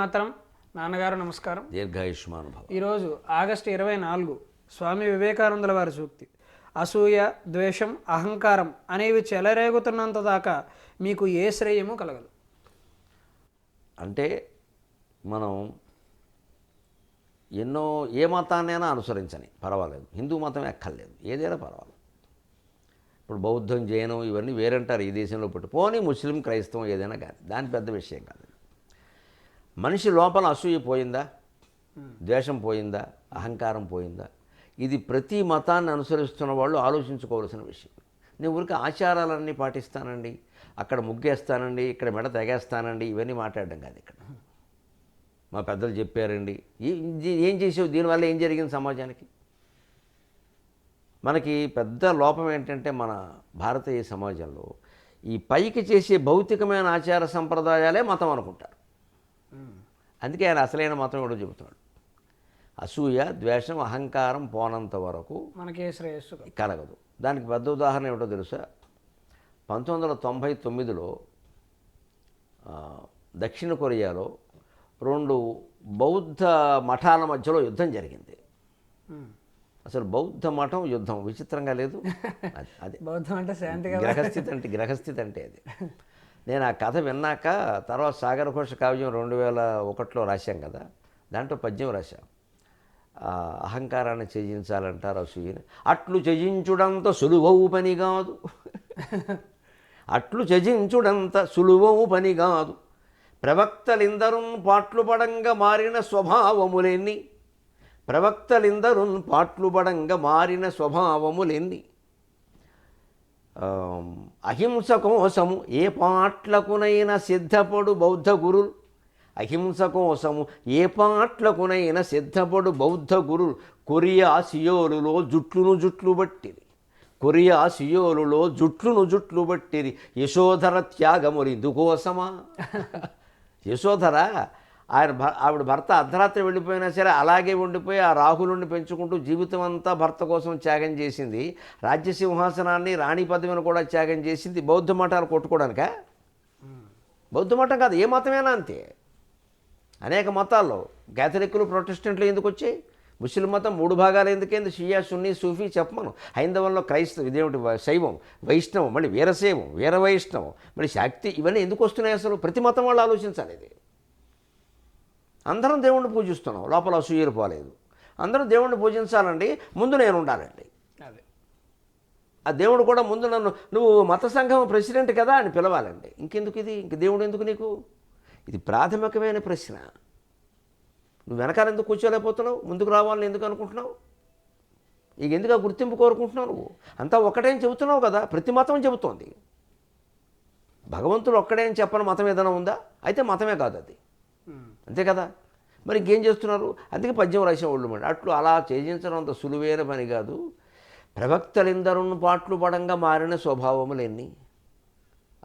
మాత్రం నాన్నగారు నమస్కారం. దీర్ఘాయుష్మాన్ భవ ఈరోజు ఆగస్టు ఇరవై నాలుగు స్వామి వివేకానందుల వారి సూక్తి. అసూయ ద్వేషం అహంకారం అనేవి చెలరేగుతున్నంత దాకా మీకు ఏ శ్రేయము కలగదు. అంటే మనం ఎన్నో ఏ మతాన్నైనా అనుసరించని పర్వాలేదు. హిందూ మతం ఎక్కర్లేదు. ఏదైనా పర్వాలేదు. ఇప్పుడు బౌద్ధం జైనం ఇవన్నీ వేరంటారు. ఈ దేశంలో పుట్టి పోనీ ముస్లిం క్రైస్తవం ఏదైనా కానీ దాని పెద్ద విషయం కాదు. మనిషి లోపల అసూయ పోయిందా? ద్వేషం పోయిందా? అహంకారం పోయిందా? ఇది ప్రతి మతాన్ని అనుసరిస్తున్న వాళ్ళు ఆలోచించుకోవాల్సిన విషయం. నేను ఊరికి ఆచారాలన్నీ పాటిస్తానండి. అక్కడ ముగ్గేస్తానండి ఇక్కడ మెడ తెగేస్తానండి ఇవన్నీ మాట్లాడడం కాదు ఇక్కడ. మా పెద్దలు చెప్పారండి. ఏం చేసావు? దీనివల్ల ఏం జరిగింది సమాజానికి? మనకి పెద్ద లోపం ఏంటంటే మన భారతీయ సమాజంలో ఈ పైకి చేసే భౌతికమైన ఆచార సంప్రదాయాలే మతం అనుకుంటారు. అందుకే ఆయన అసలైన మతం కూడా చెబుతున్నాడు. అసూయ ద్వేషం అహంకారం పోనంత వరకు మనకి శ్రేయస్సు కలగదు. దానికి పెద్ద ఉదాహరణ ఏమిటో తెలుసా? పంతొమ్మిది వందల తొంభై తొమ్మిదిలో దక్షిణ కొరియాలో రెండు బౌద్ధ మఠాల మధ్యలో యుద్ధం జరిగింది. అసలు బౌద్ధ మఠం యుద్ధం విచిత్రంగా లేదు. అది- బౌద్ధం అంటే గ్రహస్థితి అంటే గ్రహస్థితి అంటే అది. నేను ఆ కథ విన్నాక తర్వాత సాగర ఘోష కావ్యం రెండు వేల ఒకటిలో రాశాం కదా దాంట్లో పద్యం రాశాం. అహంకారాన్ని త్యజించాలంటారు అసూయని అట్లు త్యజించుడంత సులువవు పని కాదు. అట్లు త్యజించుడంత సులువవు పని కాదు. ప్రవక్తలిందరున్ పాట్లు పడంగా మారిన స్వభావములెన్ని? ప్రవక్తలిందరున్ పాట్లు పడంగా మారిన స్వభావములెన్ని? అహింస కోసము ఏ పాట్లకునైనా సిద్ధపడు బౌద్ధ గురులు. అహింస కోసము ఏ పాట్లకునైనా సిద్ధపడు బౌద్ధ గురులు. కొరియా సియోలులో జుట్లును జుట్లు బట్టిరి. కొరియా సియోలులో జుట్లును జుట్లు బట్టిరి. యశోధర త్యాగములు ఇందుకోసమా యశోధర ఆయన భ ఆవిడ భర్త అర్ధరాత్రి వెళ్ళిపోయినా సరే అలాగే ఉండిపోయి ఆ రాహులుని పెంచుకుంటూ జీవితం అంతా భర్త కోసం త్యాగం చేసింది. రాజ్య సింహాసనాన్ని రాణి పదవిని కూడా త్యాగం చేసింది. బౌద్ధ మఠాలు కొట్టుకోవడానికా బౌద్ధ మఠం కాదు ఏ మతమైనా అంతే. అనేక మతాల్లో క్యాథలిక్లు ప్రొటెస్టెంట్లు ఎందుకు వచ్చాయి? ముస్లిం మతం మూడు భాగాలు ఎందుకైంది? షియా సున్నీ సూఫీ చెప్పమను. హైందవంలో క్రైస్తవ ఇదేమిటి శైవం వైష్ణవం మళ్ళీ వీరశైవం వీర వైష్ణవం మళ్ళీ శక్తి ఇవన్నీ ఎందుకు వస్తున్నాయి అసలు? ప్రతి మతం వాళ్ళు ఆలోచించాలి ఇది. అందరం దేవుణ్ణి పూజిస్తున్నాం. లోపల అసూయలు పోలేదు. అందరం దేవుణ్ణి పూజించాలండి. ముందు నేను ఉండాలండి. అదే. ఆ దేవుడు కూడా ముందు నన్ను నువ్వు మత సంఘం ప్రెసిడెంట్ కదా అని పిలవాలండి. ఇంకెందుకు ఇది? ఇంక దేవుడు ఎందుకు నీకు? ఇది ప్రాథమికమైన ప్రశ్న. నువ్వు వెనకాల ఎందుకు కూర్చోలేకపోతున్నావు? ముందుకు రావాలని ఎందుకు అనుకుంటున్నావు? ఇక ఎందుకు ఆ గుర్తింపు కోరుకుంటున్నావు నువ్వు? అంతా ఒకటే చెబుతున్నావు కదా? ప్రతి మతం చెబుతోంది. భగవంతుడు ఒక్కడే అని చెప్పని మతం ఏదైనా ఉందా? అయితే మతమే కాదు అది. అంతే కదా? మరి ఇంకేం చేస్తున్నారు? అందుకే పద్యం రాసేవాళ్ళు మరి. అట్లు అలా చేయించడం అంత సులువైన పని కాదు. ప్రవక్తలిందరూ పాటలు పడంగా మారిన స్వభావములెన్ని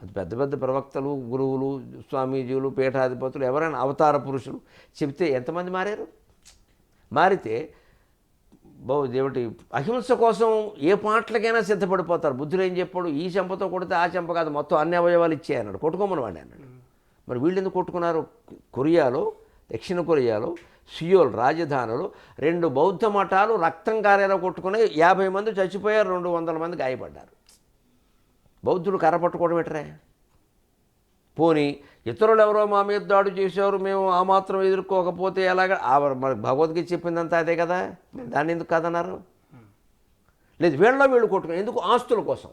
అది పెద్ద పెద్ద ప్రవక్తలు గురువులు స్వామీజీలు పీఠాధిపతులు ఎవరైనా అవతార పురుషులు చెప్తే ఎంతమంది మారారు? మారితే బహు దేవుటి అహింస కోసం ఏ పాటలకైనా సిద్ధపడిపోతారు. బుద్ధులు ఏం చెప్పాడు? ఈ చెంపతో కొడితే ఆ చెంప కాదు మొత్తం అన్ని అవయవాలు ఇచ్చాయన్నాడు. కొట్టుకోమని వాడి అన్నాడు. మరి వీళ్ళు ఎందుకు కొట్టుకున్నారు? కొరియాలో దక్షిణ కొరియాలో సియోల్ రాజధానిలో రెండు బౌద్ధ మఠాలు రక్తం కారేలా కొట్టుకుని యాభై మంది చచ్చిపోయారు రెండు వందల మంది గాయపడ్డారు. బౌద్ధులు కర్ర పట్టుకోవడం ఎట్రా? పోని ఇతరులు ఎవరో మా మీద దాడు చేశారు మేము ఆ మాత్రం ఎదుర్కోకపోతే ఎలాగ? ఆ మరి భగవద్గీత చెప్పిందంతా అదే కదా? దాన్ని ఎందుకు కాదన్నారు? లేదు వీళ్ళలో వీళ్ళు కొట్టుకుని ఎందుకు? ఆస్తుల కోసం.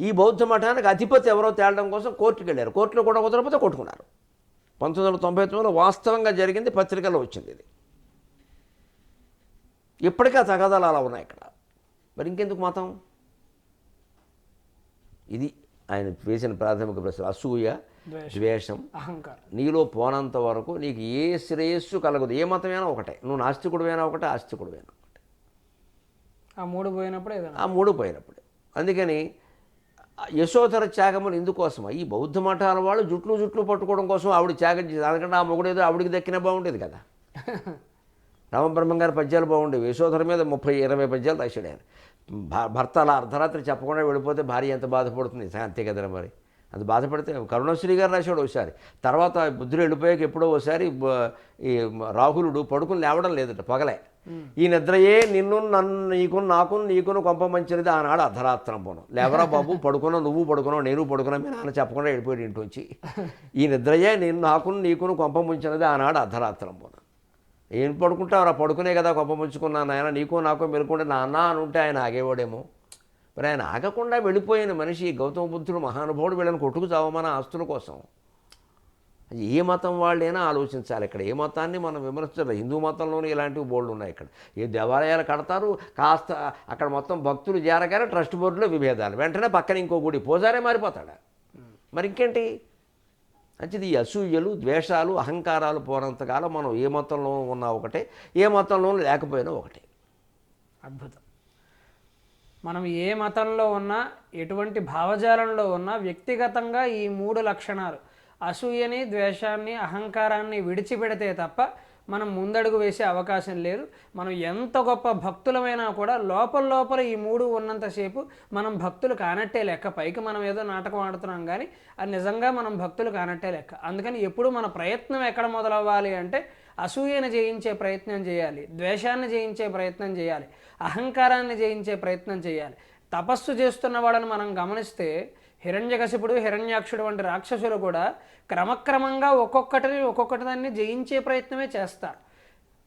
ఈ బౌద్ధ మఠానికి అధిపతి ఎవరో తేలడం కోసం కోర్టుకు వెళ్ళారు. కోర్టులో కూడా కుదరకపోతే కొట్టుకున్నారు. పంతొమ్మిది వందల తొంభై తొమ్మిదిలో వాస్తవంగా జరిగింది పత్రికలో వచ్చింది ఇది. ఇప్పటికీ ఆ తగాదాలు అలా ఉన్నాయి ఇక్కడ. మరి ఇంకెందుకు మతం? ఇది ఆయన వేసిన ప్రాథమిక ప్రశ్న. అసూయ ద్వేషం. నీలో పోనంత వరకు నీకు ఏ శ్రేయస్సు కలగదు. ఏ మతమైనా ఒకటే. నువ్వు నాస్తికుడువైనా ఒకటే ఆస్తికుడువైనా ఒకటే. ఆ మూడు పోయినప్పుడు ఆ మూడు పోయినప్పుడు. అందుకని యశోధర త్యాగములు ఇందుకోసమా? ఈ బౌద్ధ మఠాల వాళ్ళు జుట్లు జుట్లు పట్టుకోవడం కోసం ఆవిడ త్యాగం చేసి అందుకంటే ఆ మొగుడు ఏదో ఆవిడికి దక్కినా బాగుండేది కదా. రామబ్రహ్మం గారి పద్యాలు బాగుండేవి. యశోధర మీద ముప్పై ఇరవై పద్యాలు రాశాడు ఆయన. భ- భర్త అలా అర్ధరాత్రి చెప్పకుండా వెళ్ళిపోతే భార్య ఎంత బాధపడుతుంది? అంతే కదరా మరి. అది బాధపడితే కరుణశ్రీ గారు రాశాడు ఒకసారి. తర్వాత బుద్ధుడు వెళ్ళిపోయాక ఎప్పుడో ఒకసారి ఈ రాహులుడు పడుకుని లేవడం లేదట పగలే. ఈ నిద్రయే నిన్ను నన్ను నీకు నాకు నీకును కొంప మంచిది ఆనాడు అర్ధరాత్రం పోను. లేవరా బాబు పడుకున్నావు నువ్వు పడుకున్నావు నేను పడుకున్నా మీ నాన్న చెప్పకుండా వెళ్ళిపోయాడు ఇంటించి ఈ నిద్రయే నేను నాకు నీకును కొంప ముంచినది ఆనాడు అర్ధరాత్రం పోను. ఏం పడుకుంటావురా? పడుకునే కదా కొంప ముంచుకున్నాను ఆయన నీకు నాకు మెలుకుంటే నాన్న అని ఉంటే ఆయన ఆగేవాడేమో. మరి ఆయన ఆగకుండా వెళ్ళిపోయిన మనిషి గౌతమ బుద్ధుడు మహానుభావుడు వీళ్ళని కొట్టుకు చావమన ఆస్తుల కోసం. అది ఏ మతం వాళ్ళైనా ఆలోచించాలి. ఇక్కడ ఏ మతాన్ని మనం విమర్శించాలి హిందూ మతంలోనే ఇలాంటివి బోర్డు ఉన్నాయి ఇక్కడ. ఏ దేవాలయాలు కడతారు కాస్త అక్కడ మొత్తం భక్తులు చేరగానే ట్రస్ట్ బోర్డులో విభేదాలు. వెంటనే పక్కన ఇంకో గుడి పూజారే మారిపోతాడా? మరి ఇంకేంటి? మంచిది. ఈ అసూయలు ద్వేషాలు అహంకారాలు పోనంతకాలం మనం ఏ మతంలో ఉన్నా ఒకటే ఏ మతంలో లేకపోయినా ఒకటే. అద్భుతం. మనం ఏ మతంలో ఉన్నా ఎటువంటి భావజాలంలో ఉన్నా వ్యక్తిగతంగా ఈ మూడు లక్షణాలు అసూయని ద్వేషాన్ని అహంకారాన్ని విడిచిపెడితే తప్ప మనం ముందడుగు వేసే అవకాశం లేదు. మనం ఎంత గొప్ప భక్తులమైనా కూడా లోపల లోపల ఈ మూడు ఉన్నంతసేపు మనం భక్తులు కానట్టే లెక్క. పైకి మనం ఏదో నాటకం ఆడుతున్నాం కానీ అది నిజంగా మనం భక్తులు కానట్టే లెక్క. అందుకని ఎప్పుడు మన ప్రయత్నం ఎక్కడ మొదలవ్వాలి అంటే అసూయను జయించే ప్రయత్నం చేయాలి ద్వేషాన్ని జయించే ప్రయత్నం చేయాలి అహంకారాన్ని జయించే ప్రయత్నం చేయాలి. తపస్సు చేస్తున్న వాళ్ళని మనం గమనిస్తే హిరణ్యకశిపుడు హిరణ్యాక్షుడు వంటి రాక్షసులు కూడా క్రమక్రమంగా ఒక్కొక్కటిని ఒక్కొక్కటి దాన్ని జయించే ప్రయత్నమే చేస్తారు.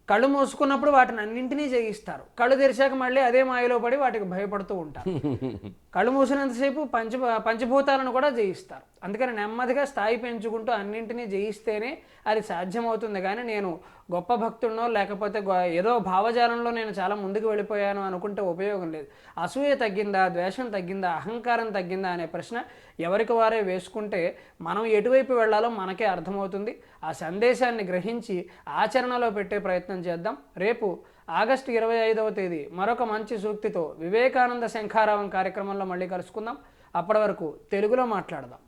కళ్ళు మూసుకున్నప్పుడు వాటిని అన్నింటినీ జయిస్తారు. కళ్ళు తెరిచాక మళ్ళీ అదే మాయలో పడి వాటికి భయపడుతూ ఉంటారు. కళ్ళు మూసినంతసేపు పంచ పంచభూతాలను కూడా జయిస్తారు. అందుకని నెమ్మదిగా స్థాయి పెంచుకుంటూ అన్నింటినీ జయిస్తేనే అది సాధ్యమవుతుంది. కానీ నేను గొప్ప భక్తుడినో లేకపోతే ఏదో భావజాలంలో నేను చాలా ముందుకు వెళ్ళిపోయాను అనుకుంటే ఉపయోగం లేదు. అసూయ తగ్గిందా ద్వేషం తగ్గిందా అహంకారం తగ్గిందా అనే ప్రశ్న ఎవరికి వారే వేసుకుంటే మనం ఎటువైపు వెళ్ళాలో మనకే అర్థమవుతుంది. ఆ సందేశాన్ని గ్రహించి ఆచరణలో పెట్టే ప్రయత్నం చేద్దాం. రేపు ఆగస్టు ఇరవై ఐదవ తేదీ మరొక మంచి సూక్తితో వివేకానంద శంఖారావం కార్యక్రమంలో మళ్ళీ కలుసుకుందాం. అప్పటి వరకు తెలుగులో మాట్లాడదాం.